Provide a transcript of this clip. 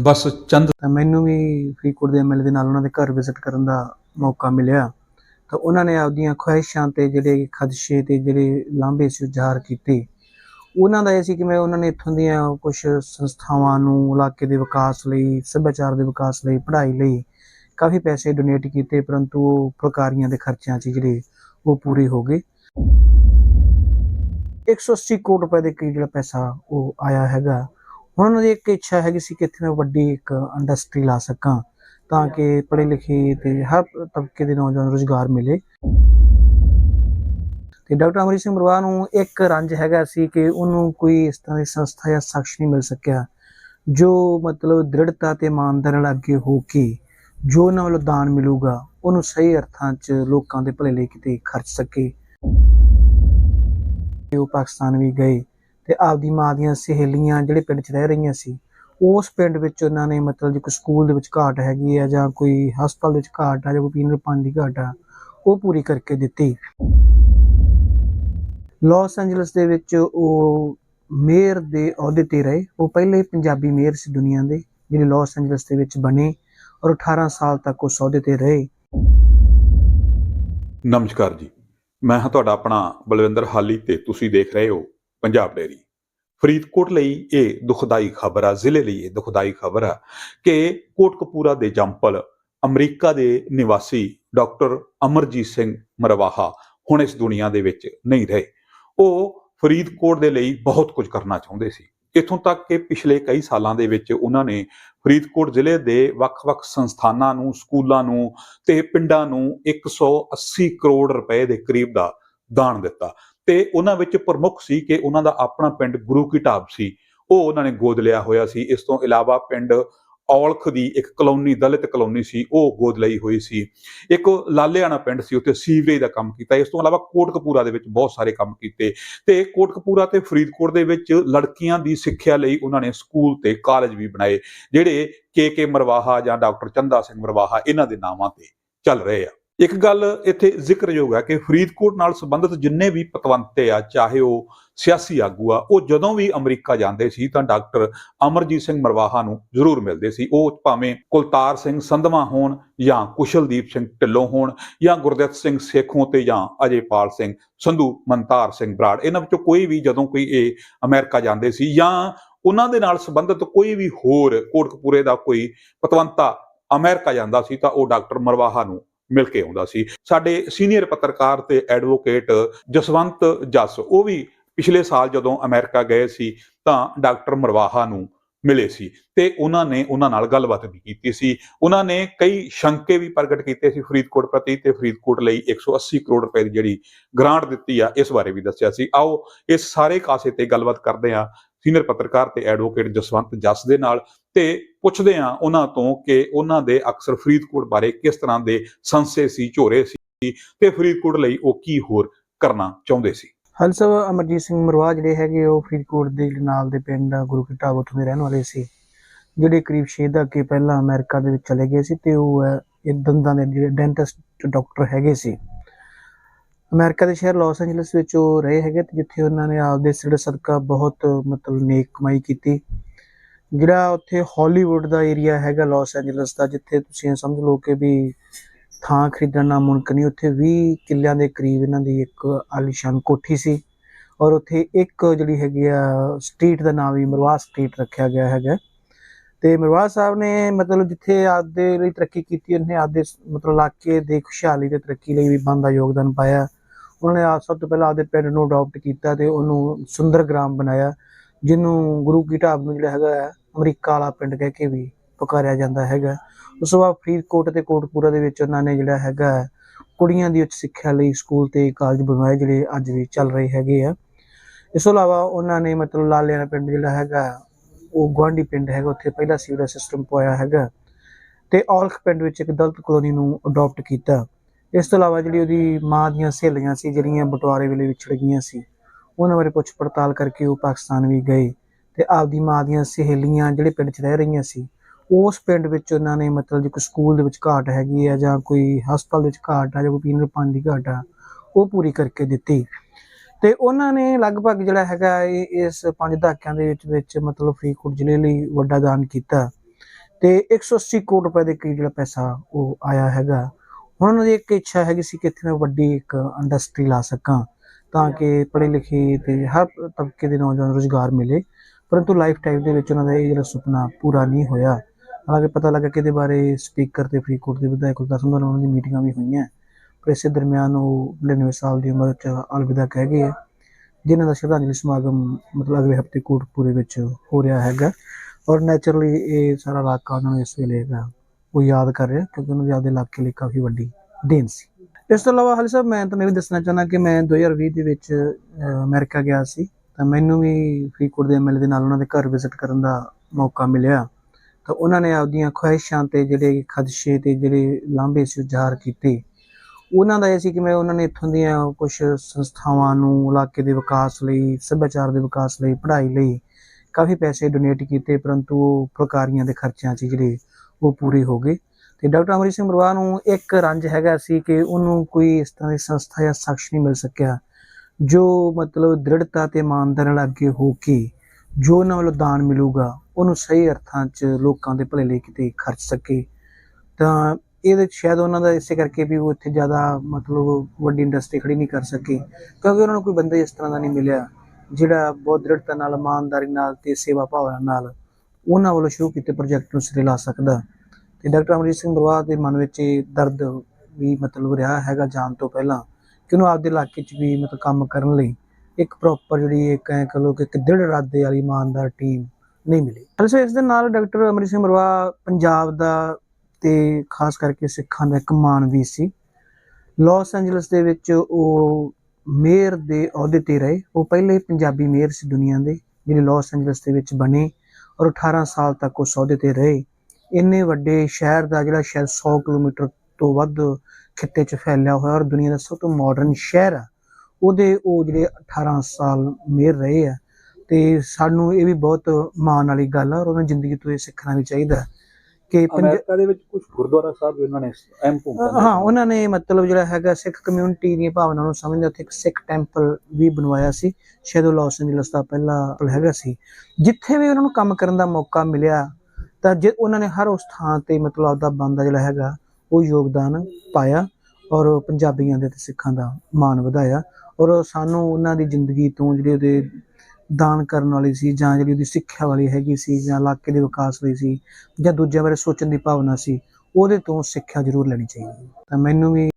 ਬਸ ਚੰਦ ਤਾਂ ਮੈਨੂੰ ਵੀ ਫਰੀਦਕੋਟ ਦੇ ਐਮਐਲਏ ਦੇ ਨਾਲ ਉਹਨਾਂ ਦੇ ਘਰ ਵਿਜ਼ਿਟ ਕਰਨ ਦਾ ਮੌਕਾ ਮਿਲਿਆ। ਤਾਂ ਉਹਨਾਂ ਨੇ ਆਪਦੀਆਂ ਖੁਆਇਸ਼ਾਂ ਤੇ ਜਿਹੜੇ ਖਦਸ਼ੇ ਤੇ ਜਿਹੜੇ ਲਾਂਭੇ ਸੀ ਉਹ ਕੀਤੇ। ਉਹਨਾਂ ਦਾ ਇਹ ਸੀ ਕਿ ਮੈਂ ਉਹਨਾਂ ਨੇ ਇੱਥੋਂ ਦੀਆਂ ਕੁਝ ਸੰਸਥਾਵਾਂ ਨੂੰ, ਇਲਾਕੇ ਦੇ ਵਿਕਾਸ ਲਈ, ਸੱਭਿਆਚਾਰ ਦੇ ਵਿਕਾਸ ਲਈ, ਪੜ੍ਹਾਈ ਲਈ ਕਾਫੀ ਪੈਸੇ ਡੋਨੇਟ ਕੀਤੇ, ਪਰੰਤੂ ਉਹ ਫੁਲਕਾਰੀਆਂ ਦੇ ਖਰਚਿਆਂ 'ਚ ਜਿਹੜੇ ਉਹ ਪੂਰੇ ਹੋ ਗਏ। 180 ਕਰੋੜ ਰੁਪਏ ਦੇ ਕਰੀਬ ਜਿਹੜਾ ਪੈਸਾ ਉਹ ਆਇਆ ਹੈਗਾ। ਹੁਣ ਉਹਨਾਂ ਦੀ ਇੱਕ ਇੱਛਾ ਹੈਗੀ ਸੀ ਕਿ ਇੱਥੇ ਮੈਂ ਵੱਡੀ ਇੱਕ ਇੰਡਸਟਰੀ ਲਾ ਸਕਾਂ ਤਾਂ ਕਿ ਪੜ੍ਹੇ ਲਿਖੇ ਤੇ ਹਰ ਤਬਕੇ ਦੇ ਨੌਜਵਾਨ ਰੋਜ਼ਗਾਰ ਮਿਲੇ। ਤੇ ਡਾਕਟਰ ਅਮਰੀਕ ਸਿੰਘ ਬਰਵਾ ਨੂੰ ਇੱਕ ਰੰਜ ਹੈਗਾ ਸੀ ਕਿ ਉਹਨੂੰ ਕੋਈ ਇਸ ਤਰ੍ਹਾਂ ਦੀ ਸੰਸਥਾ ਜਾਂ ਸ਼ਖਸ ਨਹੀਂ ਮਿਲ ਸਕਿਆ, ਜੋ ਮਤਲਬ ਦ੍ਰਿੜਤਾ ਤੇ ਇਮਾਨਦਾਰੀ ਨਾਲ ਅੱਗੇ ਹੋ ਕੇ ਜੋ ਉਹਨਾਂ ਵੱਲੋਂ ਦਾਨ ਮਿਲੂਗਾ, ਉਹਨੂੰ ਸਹੀ ਅਰਥਾਂ 'ਚ ਲੋਕਾਂ ਦੇ ਭਲੇ ਲਈ ਕਿਤੇ ਖਰਚ ਸਕੇ। ਉਹ ਪਾਕਿਸਤਾਨ ਵੀ ਗਏ। ਤੇ ਆਪਦੀ ਮਾਂ ਦੀਆਂ ਸਹੇਲੀਆਂ ਜਿਹੜੇ ਪਿੰਡ 'ਚ ਰਹਿ ਰਹੀਆਂ ਸੀ, ਉਸ ਪਿੰਡ ਵਿੱਚ ਉਹਨਾਂ ਨੇ ਮਤਲਬ ਜੇ ਕੋਈ ਸਕੂਲ ਦੇ ਵਿੱਚ ਘਾਟ ਹੈਗੀ ਹੈ ਜਾਂ ਕੋਈ ਹਸਪਤਾਲ ਦੇ ਵਿੱਚ ਘਾਟ ਹੈ ਜਾਂ ਕੋਈ ਪੀਣ ਪਾਣੀ ਦੀ ਘਾਟ ਆ, ਉਹ ਪੂਰੀ ਕਰਕੇ ਦਿੱਤੀ। ਲਾਸ ਐਂਜਲਸ ਦੇ ਵਿੱਚ ਉਹ ਮੇਅਰ ਦੇ ਅਹੁਦੇ ਤੇ ਰਹੇ। ਉਹ ਪਹਿਲੇ ਪੰਜਾਬੀ ਮੇਅਰ ਸੀ ਦੁਨੀਆ ਦੇ, ਜਿਹੜੇ ਲਾਸ ਐਂਜਲਸ ਦੇ ਵਿੱਚ ਬਣੇ ਔਰ 18 ਸਾਲ ਤੱਕ ਉਸ ਅਹੁਦੇ ਤੇ ਰਹੇ। ਨਮਸਕਾਰ ਜੀ। ਮੈਂ ਹਾਂ ਤੁਹਾਡਾ ਆਪਣਾ ਬਲਵਿੰਦਰ ਹਾਲੀ ਤੇ ਤੁਸੀਂ ਦੇਖ ਰਹੇ ਹੋ ਪੰਜਾਬ ਡੇਰੀ ਫਰੀਦਕੋਟ ਲਈ ਇਹ ਦੁਖਦਾਈ ਖਬਰ ਆ, ਜ਼ਿਲ੍ਹੇ ਲਈ ਇਹ ਦੁਖਦਾਈ ਖਬਰ ਆ ਕਿ ਕੋਟਕਪੂਰਾ ਦੇ ਜੰਪਲ, ਅਮਰੀਕਾ ਦੇ ਨਿਵਾਸੀ ਡਾਕਟਰ ਅਮਰਜੀਤ ਸਿੰਘ ਮਰਵਾਹਾ ਹੁਣ ਇਸ ਦੁਨੀਆ ਦੇ ਵਿੱਚ ਨਹੀਂ ਰਹੇ। ਉਹ ਫਰੀਦਕੋਟ ਦੇ ਲਈ ਬਹੁਤ ਕੁਝ ਕਰਨਾ ਚਾਹੁੰਦੇ ਸੀ। ਇਥੋਂ ਤੱਕ ਕਿ ਪਿਛਲੇ ਕਈ ਸਾਲਾਂ ਦੇ ਵਿੱਚ ਉਹਨਾਂ ਨੇ ਫਰੀਦਕੋਟ ਜ਼ਿਲ੍ਹੇ ਦੇ ਵੱਖ-ਵੱਖ ਸੰਸਥਾਨਾਂ ਨੂੰ, ਸਕੂਲਾਂ ਨੂੰ ਤੇ ਪਿੰਡਾਂ ਨੂੰ 180 ਕਰੋੜ ਰੁਪਏ ਦੇ ਕਰੀਬ ਦਾ ਦਾਨ ਦਿੱਤਾ। ਤੇ ਉਹਨਾਂ ਵਿੱਚ ਪ੍ਰਮੁੱਖ ਸੀ ਕਿ ਉਹਨਾਂ ਦਾ ਆਪਣਾ ਪਿੰਡ ਗੁਰੂ ਕੀ ਢਾਬ ਸੀ। ਉਹ ਉਹਨਾਂ ਨੇ ਗੋਦ ਲਿਆ ਹੋਇਆ ਸੀ। ਇਸ ਤੋਂ ਇਲਾਵਾ ਪਿੰਡ ਔਲਖ ਦੀ ਇੱਕ ਕਲੋਨੀ, ਦਲਿਤ ਕਲੋਨੀ ਸੀ। ਉਹ ਗੋਦ ਲਈ ਹੋਈ ਸੀ। ਇੱਕ ਲਾਲੇਆਣਾ ਪਿੰਡ ਸੀ। ਉੱਥੇ ਸੀਵਰੇਜ ਦਾ ਕੰਮ ਕੀਤਾ। ਇਸ ਤੋਂ ਇਲਾਵਾ ਕੋਟਕਪੂਰਾ ਦੇ ਵਿੱਚ ਬਹੁਤ ਸਾਰੇ ਕੰਮ ਕੀਤੇ। ਤੇ ਕੋਟਕਪੂਰਾ ਤੇ ਫਰੀਦਕੋਟ ਦੇ ਵਿੱਚ ਲੜਕੀਆਂ ਦੀ ਸਿੱਖਿਆ ਲਈ ਉਹਨਾਂ ਨੇ ਸਕੂਲ ਤੇ ਕਾਲਜ ਵੀ ਬਣਾਏ, ਜਿਹੜੇ ਕੇ ਕੇ ਮਰਵਾਹਾ ਜਾਂ ਡਾਕਟਰ ਚੰਦਾ ਸਿੰਘ ਮਰਵਾਹਾ ਇਹਨਾਂ ਦੇ ਨਾਵਾਂ ਤੇ ਚੱਲ ਰਹੇ ਆ। ਇੱਕ ਗੱਲ ਇੱਥੇ ਜ਼ਿਕਰਯੋਗ ਹੈ ਕਿ ਫਰੀਦਕੋਟ ਨਾਲ ਸੰਬੰਧਿਤ ਜਿੰਨੇ ਵੀ ਪਤਵੰਤੇ ਆ, ਚਾਹੇ ਉਹ ਸਿਆਸੀ ਆਗੂ ਆ, ਉਹ ਜਦੋਂ ਵੀ ਅਮਰੀਕਾ ਜਾਂਦੇ ਸੀ ਤਾਂ ਡਾਕਟਰ ਅਮਰਜੀਤ ਸਿੰਘ ਮਰਵਾਹਾ ਨੂੰ ਜ਼ਰੂਰ ਮਿਲਦੇ ਸੀ। ਉਹ ਭਾਵੇਂ ਕੁਲਤਾਰ ਸਿੰਘ ਸੰਧਵਾ ਹੋਣ ਜਾਂ ਕੁਸ਼ਲਦੀਪ ਸਿੰਘ ਢਿੱਲੋਂ ਹੋਣ ਜਾਂ ਗੁਰਦਿੱਤ ਸਿੰਘ ਸੇਖੋਂ ਤੇ ਜਾਂ ਅਜੇਪਾਲ ਸਿੰਘ, ਸੰਧੂ ਮਨਤਾਰ ਸਿੰਘ ਬਰਾੜ, ਇਹਨਾਂ ਵਿੱਚੋਂ ਕੋਈ ਵੀ ਜਦੋਂ ਕੋਈ ਇਹ ਅਮਰੀਕਾ ਜਾਂਦੇ ਸੀ ਜਾਂ ਉਹਨਾਂ ਦੇ ਨਾਲ ਸੰਬੰਧਿਤ ਕੋਈ ਵੀ ਹੋਰ ਕੋਟਕਪੂਰੇ ਦਾ ਕੋਈ ਪਤਵੰਤਾ ਅਮਰੀਕਾ ਜਾਂਦਾ ਸੀ ਤਾਂ ਉਹ ਡਾਕਟਰ ਮਰਵਾਹਾ ਨੂੰ ਮਿਲ ਕੇ ਆਉਂਦਾ ਸੀ। ਸਾਡੇ ਸੀਨੀਅਰ ਪੱਤਰਕਾਰ ਤੇ ਐਡਵੋਕੇਟ ਜਸਵੰਤ ਜੱਸ, ਉਹ ਵੀ ਪਿਛਲੇ ਸਾਲ ਜਦੋਂ ਅਮਰੀਕਾ ਗਏ ਸੀ ਤਾਂ ਡਾਕਟਰ ਮਰਵਾਹਾ ਨੂੰ ਮਿਲੇ ਸੀ ਤੇ ਉਹਨਾਂ ਨੇ ਉਹਨਾਂ ਨਾਲ ਗੱਲਬਾਤ ਵੀ ਕੀਤੀ ਸੀ। ਉਹਨਾਂ ਨੇ ਕਈ ਸ਼ੰਕੇ ਵੀ ਪ੍ਰਗਟ ਕੀਤੇ ਸੀ ਫਰੀਦਕੋਟ ਪ੍ਰਤੀ ਤੇ ਫਰੀਦਕੋਟ ਲਈ 180 ਕਰੋੜ ਰੁਪਏ ਦੀ ਜਿਹੜੀ ਗ੍ਰਾਂਟ ਦਿੱਤੀ ਆ, ਇਸ ਬਾਰੇ ਵੀ ਦੱਸਿਆ ਸੀ। ਆਓ, ਇਸ ਸਾਰੇ ਕਾਸੇ ਤੇ ਗੱਲਬਾਤ ਕਰਦੇ ਆ ਸੀਨੀਅਰ ਪੱਤਰਕਾਰ ਤੇ ਐਡਵੋਕੇਟ ਜਸਵੰਤ ਜੱਸ ਦੇ ਨਾਲ ਤੇ ਪੁੱਛਦੇ ਆ ਉਹਨਾਂ ਤੋਂ ਕਿ ਉਹਨਾਂ ਦੇ ਅਕਸਰ ਫਰੀਦਕੋਟ ਬਾਰੇ ਕਿਸ ਤਰ੍ਹਾਂ ਦੇ ਸੰਸੇ ਸੀ, ਝੋਰੇ ਸੀ ਤੇ ਫਰੀਦਕੋਟ ਲਈ ਉਹ ਕੀ ਹੋਰ ਕਰਨਾ ਚਾਹੁੰਦੇ ਸੀ। ਹਾਲ ਸਾਹਿਬ ਅਮਰਜੀਤ ਸਿੰਘ ਮਰਵਾ ਜਿਹੜੇ ਹੈਗੇ ਉਹ ਫਰੀਦਕੋਟ ਦੇ ਨਾਲ ਦੇ ਪਿੰਡ ਗੁਰੂ ਕੀ ਢਾਬ ਉੱਥੋਂ ਦੇ ਰਹਿਣ ਵਾਲੇ ਸੀ। ਜਿਹੜੇ ਕਰੀਬ 6 ਦਹਾਕੇ ਪਹਿਲਾਂ ਅਮਰੀਕਾ ਦੇ ਵਿੱਚ ਚਲੇ ਗਏ ਸੀ ਤੇ ਉਹ ਇਹ ਦੰਦਾਂ ਦੇ ਜਿਹੜੇ ਡੈਂਟਿਸਟ ਡਾਕਟਰ ਹੈਗੇ ਸੀ। ਅਮਰੀਕਾ ਦੇ ਸ਼ਹਿਰ ਲਾਸ ਐਂਜਲਸ ਵਿੱਚ ਉਹ ਰਹੇ ਹੈਗੇ ਤੇ ਜਿੱਥੇ ਉਹਨਾਂ ਨੇ ਆਪਦੇ ਸਿਰ ਸਦਕਾ ਬਹੁਤ, ਮਤਲਬ ਨੇਕ ਕਮਾਈ ਕੀਤੀ। ਜਿਹੜਾ ਉੱਥੇ ਹਾਲੀਵੁੱਡ ਦਾ ਏਰੀਆ ਹੈਗਾ ਲਾਸ ਐਂਜਲਸ ਦਾ, ਜਿੱਥੇ ਤੁਸੀਂ ਸਮਝ ਲਓ ਕਿ ਵੀ ਥਾਂ ਖਰੀਦਣ ਨਾ ਮੁਮਕਿਨ ਨਹੀਂ, ਉੱਥੇ 20 ਕਿੱਲਿਆਂ ਦੇ ਕਰੀਬ ਇਹਨਾਂ ਦੀ ਇੱਕ ਆਲੀਸ਼ਾਨ ਕੋਠੀ ਸੀ ਔਰ ਉੱਥੇ ਇੱਕ ਜਿਹੜੀ ਹੈਗੀ ਆ ਸਟਰੀਟ ਦਾ ਨਾਮ ਵੀ ਮਰਵਾ ਸਟਰੀਟ ਰੱਖਿਆ ਗਿਆ ਹੈਗਾ। ਤੇ ਮਰਵਾ ਸਾਹਿਬ ਨੇ ਮਤਲਬ ਜਿੱਥੇ ਆਪਦੇ ਲਈ ਤਰੱਕੀ ਕੀਤੀ, ਉਹਨੇ ਆਪਦੇ ਮਤਲਬ ਇਲਾਕੇ ਦੇ ਖੁਸ਼ਹਾਲੀ ਤੇ ਤਰੱਕੀ ਲਈ ਵੀ ਬੰਦਾ ਯੋਗਦਾਨ ਪਾਇਆ। ਉਹਨਾਂ ਨੇ ਆਪ ਸਭ ਤੋਂ ਪਹਿਲਾਂ ਆਪਦੇ ਪਿੰਡ ਨੂੰ ਅਡਾਪਟ ਕੀਤਾ ਤੇ ਉਹਨੂੰ ਸੁੰਦਰ ਗ੍ਰਾਮ ਬਣਾਇਆ, ਜਿਹਨੂੰ ਗੁਰੂ ਕੀ ਢਾਬ ਨੂੰ ਜਿਹੜਾ ਹੈਗਾ ਅਮਰੀਕਾ ਵਾਲਾ ਪਿੰਡ ਕਹਿ ਕੇ ਵੀ ਪੁਕਾਰਿਆ ਜਾਂਦਾ ਹੈਗਾ। ਉਸ ਤੋਂ ਬਾਅਦ ਫਰੀਦਕੋਟ ਤੇ ਕੋਟਪੂਰਾ ਦੇ ਵਿੱਚ ਉਹਨਾਂ ਨੇ ਜਿਹੜਾ ਹੈਗਾ ਕੁੜੀਆਂ ਦੀ ਉੱਚ ਸਿੱਖਿਆ ਲਈ ਸਕੂਲ ਤੇ ਕਾਲਜ ਬਣਵਾਏ, ਜਿਹੜੇ ਅੱਜ ਵੀ ਚੱਲ ਰਹੇ ਹੈਗੇ ਆ। ਇਸ ਤੋਂ ਇਲਾਵਾ ਉਹਨਾਂ ਨੇ ਮਤਲਬ ਲਾਲਿਆਣਾ ਪਿੰਡ ਜਿਹੜਾ ਹੈਗਾ ਉਹ ਗੁਆਂਢੀ ਪਿੰਡ ਹੈਗਾ, ਉੱਥੇ ਪਹਿਲਾ ਸੀਵਰੇਜ ਸਿਸਟਮ ਪਵਾਇਆ ਹੈਗਾ। ਤੇ ਔਲਖ ਪਿੰਡ ਵਿੱਚ ਇੱਕ ਦਲਤ ਕਲੋਨੀ ਨੂੰ ਅਡਾਪਟ ਕੀਤਾ। ਇਸ ਤੋਂ ਇਲਾਵਾ ਜਿਹੜੀ ਉਹਦੀ ਮਾਂ ਦੀਆਂ ਸਹੇਲੀਆਂ ਸੀ, ਜਿਹੜੀਆਂ ਬਟਵਾਰੇ ਵੇਲੇ ਵਿਛੜ ਗਈਆਂ ਸੀ, ਉਹਨਾਂ ਬਾਰੇ ਪੁੱਛ ਪੜਤਾਲ ਕਰਕੇ ਉਹ ਪਾਕਿਸਤਾਨ ਵੀ ਗਏ ਤੇ ਆਪਦੀ ਮਾਂ ਦੀਆਂ ਸਹੇਲੀਆਂ ਜਿਹੜੇ ਪਿੰਡ 'ਚ ਰਹਿ ਰਹੀਆਂ ਸੀ, ਉਸ ਪਿੰਡ ਵਿੱਚ ਉਹਨਾਂ ਨੇ ਮਤਲਬ ਜੇ ਕੋਈ ਸਕੂਲ ਦੇ ਵਿੱਚ ਘਾਟ ਹੈਗੀ ਆ ਜਾਂ ਕੋਈ ਹਸਪਤਾਲ ਵਿੱਚ ਘਾਟ ਆ ਜਾਂ ਕੋਈ ਪੀਣ ਪਾਣੀ ਦੀ ਘਾਟ ਆ, ਉਹ ਪੂਰੀ ਕਰਕੇ ਦਿੱਤੀ। ਤੇ ਉਹਨਾਂ ਨੇ ਲਗਭਗ ਜਿਹੜਾ ਹੈਗਾ ਇਹ, ਇਸ ਪੰਜ ਦਹਾਕਿਆਂ ਦੇ ਵਿੱਚ ਵਿੱਚ ਮਤਲਬ ਫਰੀਦਕੋਟ ਜ਼ਿਲ੍ਹੇ ਲਈ ਵੱਡਾ ਦਾਨ ਕੀਤਾ ਤੇ 180 ਕਰੋੜ ਰੁਪਏ ਦੇ ਕਰੀਬ ਜਿਹੜਾ ਪੈਸਾ ਉਹ ਆਇਆ ਹੈਗਾ। ਹੁਣ ਉਹਨਾਂ ਦੀ ਇੱਕ ਇੱਛਾ ਹੈਗੀ ਸੀ ਕਿ ਇੱਥੇ ਮੈਂ ਵੱਡੀ ਇੱਕ ਇੰਡਸਟਰੀ ਲਾ ਸਕਾਂ ਤਾਂ ਕਿ ਪੜ੍ਹੇ ਲਿਖੇ ਤੇ ਹਰ ਤਬਕੇ ਦੇ ਨੌਜਵਾਨ ਰੁਜ਼ਗਾਰ ਮਿਲੇ। ਪਰੰਤੂ ਲਾਈਫ ਟਾਈਮ ਦੇ ਵਿੱਚ ਉਹਨਾਂ ਦਾ ਇਹ ਜਿਹੜਾ ਸੁਪਨਾ ਪੂਰਾ ਨਹੀਂ ਹੋਇਆ। ਹਾਲਾਂਕਿ ਪਤਾ ਲੱਗਾ ਕਿ ਇਹਦੇ ਬਾਰੇ ਸਪੀਕਰ ਤੇ ਫਰੀਦਕੋਟ ਦੇ ਵਿਧਾਇਕ ਗੁਰਦਾਸ ਸਿੰਘ ਉਹਨਾਂ ਦੀ ਮੀਟਿੰਗਾਂ ਵੀ ਹੋਈਆਂ। ਪਰ ਇਸੇ ਦਰਮਿਆਨ ਉਹ 99 ਸਾਲ ਦੀ ਉਮਰ 'ਚ ਅਲਵਿਦਾ ਕਹਿ ਗਏ ਜਿਨ੍ਹਾਂ ਦਾ ਸ਼ਰਧਾਂਜਲੀ ਸਮਾਗਮ ਮਤਲਬ ਅਗਲੇ ਹਫ਼ਤੇ ਕੋਟਪੂਰੇ ਵਿੱਚ ਹੋ ਰਿਹਾ ਹੈਗਾ। ਔਰ ਨੇਚਰਲੀ ਇਹ ਸਾਰਾ ਇਲਾਕਾ ਉਹਨਾਂ ਨੂੰ ਇਸ ਵੇਲੇ ਹੈਗਾ। ਉਹ ਯਾਦ ਕਰ ਰਿਹਾ ਕਿਉਂਕਿ ਉਹਨਾਂ ਦੀ ਆਪਦੇ ਇਲਾਕੇ ਲਈ ਕਾਫੀ ਵੱਡੀ ਦੇਣ ਸੀ। ਇਸ ਤੋਂ ਇਲਾਵਾ ਹਾਲੇ ਸਾਹਿਬ ਮੈਂ ਤੁਹਾਨੂੰ ਇਹ ਵੀ ਦੱਸਣਾ ਚਾਹੁੰਦਾ ਕਿ ਮੈਂ 2020 ਦੇ ਵਿੱਚ ਅਹ, ਅਮਰੀਕਾ ਗਿਆ ਸੀ। ਤਾਂ ਮੈਨੂੰ ਵੀ ਫਰੀਦਕੋਟ ਦੇ ਐਮਐਲਏ ਦੇ ਨਾਲ ਉਹਨਾਂ ਦੇ ਘਰ ਵਿਜ਼ਿਟ ਕਰਨ ਦਾ ਮੌਕਾ ਮਿਲਿਆ। ਤਾਂ ਉਹਨਾਂ ਨੇ ਆਪਦੀਆਂ ਖੁਆਇਸ਼ਾਂ ਤੇ ਜਿਹੜੇ ਖਦਸ਼ੇ ਤੇ ਜਿਹੜੇ ਲਾਂਭੇ ਸੀ ਉਹ ਕੀਤੇ। ਉਹਨਾਂ ਦਾ ਇਹ ਸੀ ਕਿ ਮੈਂ ਉਹਨਾਂ ਨੇ ਇੱਥੋਂ ਦੀਆਂ ਕੁਝ ਸੰਸਥਾਵਾਂ ਨੂੰ ਇਲਾਕੇ ਦੇ ਵਿਕਾਸ ਲਈ ਸੱਭਿਆਚਾਰ ਦੇ ਵਿਕਾਸ ਲਈ ਪੜ੍ਹਾਈ ਲਈ ਕਾਫੀ ਪੈਸੇ ਡੋਨੇਟ ਕੀਤੇ ਪਰੰਤੂ ਉਹ ਫੁਲਕਾਰੀਆਂ ਦੇ ਖਰਚਿਆਂ 'ਚ ਜਿਹੜੇ ਉਹ ਪੂਰੇ ਹੋ ਗਏ ਤੇ ਡਾਕਟਰ ਅਮਰੀਤ ਸਿੰਘ ਬਰਵਾਹ ਨੂੰ ਇੱਕ ਰੰਜ ਹੈਗਾ ਸੀ ਕਿ ਉਹਨੂੰ ਕੋਈ ਇਸ ਤਰ੍ਹਾਂ ਦੀ ਸੰਸਥਾ ਜਾਂ ਸ਼ਖਸ ਨਹੀਂ ਮਿਲ ਸਕਿਆ, ਜੋ ਮਤਲਬ ਦ੍ਰਿੜਤਾ ਤੇ ਇਮਾਨਦਾਰੀ ਨਾਲ ਅੱਗੇ ਹੋ ਕੇ ਜੋ ਉਹਨਾਂ ਵੱਲੋਂ ਦਾਨ ਮਿਲੂਗਾ, ਉਹਨੂੰ ਸਹੀ ਅਰਥਾਂ 'ਚ ਲੋਕਾਂ ਦੇ ਭਲੇ ਲਈ ਕਿਤੇ ਖਰਚ ਸਕੇ। ਤਾਂ ਇਹਦੇ ਸ਼ਾਇਦ ਉਹਨਾਂ ਦਾ ਇਸੇ ਕਰਕੇ ਵੀ ਉਹ ਇੱਥੇ ਜ਼ਿਆਦਾ ਮਤਲਬ ਵੱਡੀ ਇੰਡਸਟਰੀ ਖੜੀ ਨਹੀਂ ਕਰ ਸਕੇ, ਕਿਉਂਕਿ ਉਹਨਾਂ ਨੂੰ ਕੋਈ ਬੰਦਾ ਇਸ ਤਰ੍ਹਾਂ ਦਾ ਨਹੀਂ ਮਿਲਿਆ, ਜਿਹੜਾ ਬਹੁਤ ਦ੍ਰਿੜਤਾ ਨਾਲ, ਇਮਾਨਦਾਰੀ ਨਾਲ ਤੇ ਸੇਵਾ ਭਾਵਨਾ ਨਾਲ ਉਹਨਾਂ ਵੱਲੋਂ ਸ਼ੁਰੂ ਕੀਤੇ ਪ੍ਰੋਜੈਕਟ ਨੂੰ ਸਿਰੇ ਲਾ ਸਕਦਾ। ਤੇ ਡਾਕਟਰ ਅਮਰੀਤ ਸਿੰਘ ਬਰਵਾ ਦੇ ਮਨ ਵਿੱਚ ਇਹ ਦਰਦ ਵੀ ਮਤਲਬ ਰਿਹਾ ਹੈਗਾ ਜਾਣ ਤੋਂ ਪਹਿਲਾਂ ਕਿ ਉਹਨੂੰ ਆਪਦੇ ਇਲਾਕੇ 'ਚ ਵੀ ਮਤਲਬ ਕੰਮ ਕਰਨ ਲਈ ਇੱਕ ਪ੍ਰੋਪਰ ਜਿਹੜੀ ਇੱਕ ਐ ਕਹ ਲੋ ਕਿ ਇੱਕ ਦ੍ਰਿੜ ਇਰਾਦੇ ਵਾਲੀ ਇਮਾਨਦਾਰ ਟੀਮ ਨਹੀਂ ਮਿਲੀ। ਅਲਸੋ ਇਸ ਦੇ ਨਾਲ ਡਾਕਟਰ ਅਮਰੀਤ ਸਿੰਘ ਬਰਵਾ ਪੰਜਾਬ ਦਾ ਤੇ ਖਾਸ ਕਰਕੇ ਸਿੱਖਾਂ ਦਾ ਇੱਕ ਮਾਨ ਵੀ ਸੀ। ਲਾਸ ਐਂਜਲਸ ਦੇ ਵਿੱਚ ਉਹ ਮੇਅਰ ਦੇ ਅਹੁਦੇ ਤੇ ਰਹੇ। ਉਹ ਪਹਿਲੇ ਪੰਜਾਬੀ ਮੇਅਰ ਸੀ ਦੁਨੀਆ ਦੇ, ਜਿਹੜੇ ਲਾਸ ਐਂਜਲਸ ਦੇ ਵਿੱਚ ਬਣੇ। ਔਰ 18 ਸਾਲ ਤੱਕ ਉਹ ਸੌਦੇ ਤੇ ਰਹੇ। ਇੰਨੇ ਵੱਡੇ ਸ਼ਹਿਰ ਦਾ ਜਿਹੜਾ ਸ਼ਹਿਰ 100 ਕਿਲੋਮੀਟਰ ਤੋਂ ਵੱਧ ਖਿੱਤੇ 'ਚ ਫੈਲਿਆ ਹੋਇਆ ਔਰ ਦੁਨੀਆ ਦਾ ਸਭ ਤੋਂ ਮਾਡਰਨ ਸ਼ਹਿਰ ਆ, ਉਹਦੇ ਉਹ ਜਿਹੜੇ 18 ਸਾਲ ਮੇਅਰ ਰਹੇ ਆ। ਤੇ ਸਾਨੂੰ ਇਹ ਵੀ ਬਹੁਤ ਮਾਣ ਵਾਲੀ ਗੱਲ ਆ ਔਰ ਉਹਨਾਂ ਜ਼ਿੰਦਗੀ ਤੋਂ ਇਹ ਸਿੱਖਣਾ ਵੀ ਚਾਹੀਦਾ। ਕਿ ਅਮਰੀਕਾ ਦੇ ਵਿੱਚ ਕੁਝ ਗੁਰਦੁਆਰਾ ਸਾਹਿਬ ਵੀ ਉਹਨਾਂ ਨੇ ਅਹਿਮ ਭੂਮਿਕਾ। ਹਾਂ ਉਹਨਾਂ ਨੇ ਮਤਲਬ ਜਿਹੜਾ ਹੈਗਾ ਸਿੱਖ ਕਮਿਊਨਿਟੀ ਦੀਆਂ ਭਾਵਨਾਵਾਂ ਨੂੰ ਸਮਝਦੇ ਉੱਥੇ ਇੱਕ ਸਿੱਖ ਟੈਂਪਲ ਵੀ ਬਣਵਾਇਆ ਸੀ ਸ਼ਾਇਦ ਉਹ ਲਾਸ ਐਂਜਲਸ ਦਾ ਪਹਿਲਾ ਹੈਗਾ ਸੀ ਜਿੱਥੇ ਵੀ ਉਹਨਾਂ ਨੂੰ ਕੰਮ ਕਰਨ ਦਾ ਮੌਕਾ ਮਿਲਿਆ ਤਾਂ ਜੇ ਉਹਨਾਂ ਨੇ ਹਰ ਉਸ ਥਾਂ ਤੇ ਮਤਲਬ ਆਪਦਾ ਬੰਦਾ ਜਿਹੜਾ ਹੈਗਾ ਉਹ ਯੋਗਦਾਨ ਪਾਇਆ ਔਰ ਪੰਜਾਬੀਆਂ ਦੇ ਤੇ ਸਿੱਖਾਂ ਦਾ ਮਾਣ ਵਧਾਇਆ ਔਰ ਸਾਨੂੰ ਉਹਨਾਂ ਦੀ ਜ਼ਿੰਦਗੀ ਤੋਂ ਜਿਹੜੇ ਉਹਦੇ ਦਾਨ ਕਰਨ ਵਾਲੀ ਸੀ ਜਾਂ ਜਿਹੜੀ ਉਹਦੀ ਸਿੱਖਿਆ ਵਾਲੀ ਹੈਗੀ ਸੀ ਜਾਂ ਇਲਾਕੇ ਦੇ ਵਿਕਾਸ ਲਈ ਸੀ ਜਾਂ ਦੂਜਿਆਂ ਬਾਰੇ ਸੋਚਣ ਦੀ ਭਾਵਨਾ ਸੀ, ਉਹਦੇ ਤੋਂ ਸਿੱਖਿਆ ਜ਼ਰੂਰ ਲੈਣੀ ਚਾਹੀਦੀ ਹੈ। ਤਾਂ ਮੈਨੂੰ ਵੀ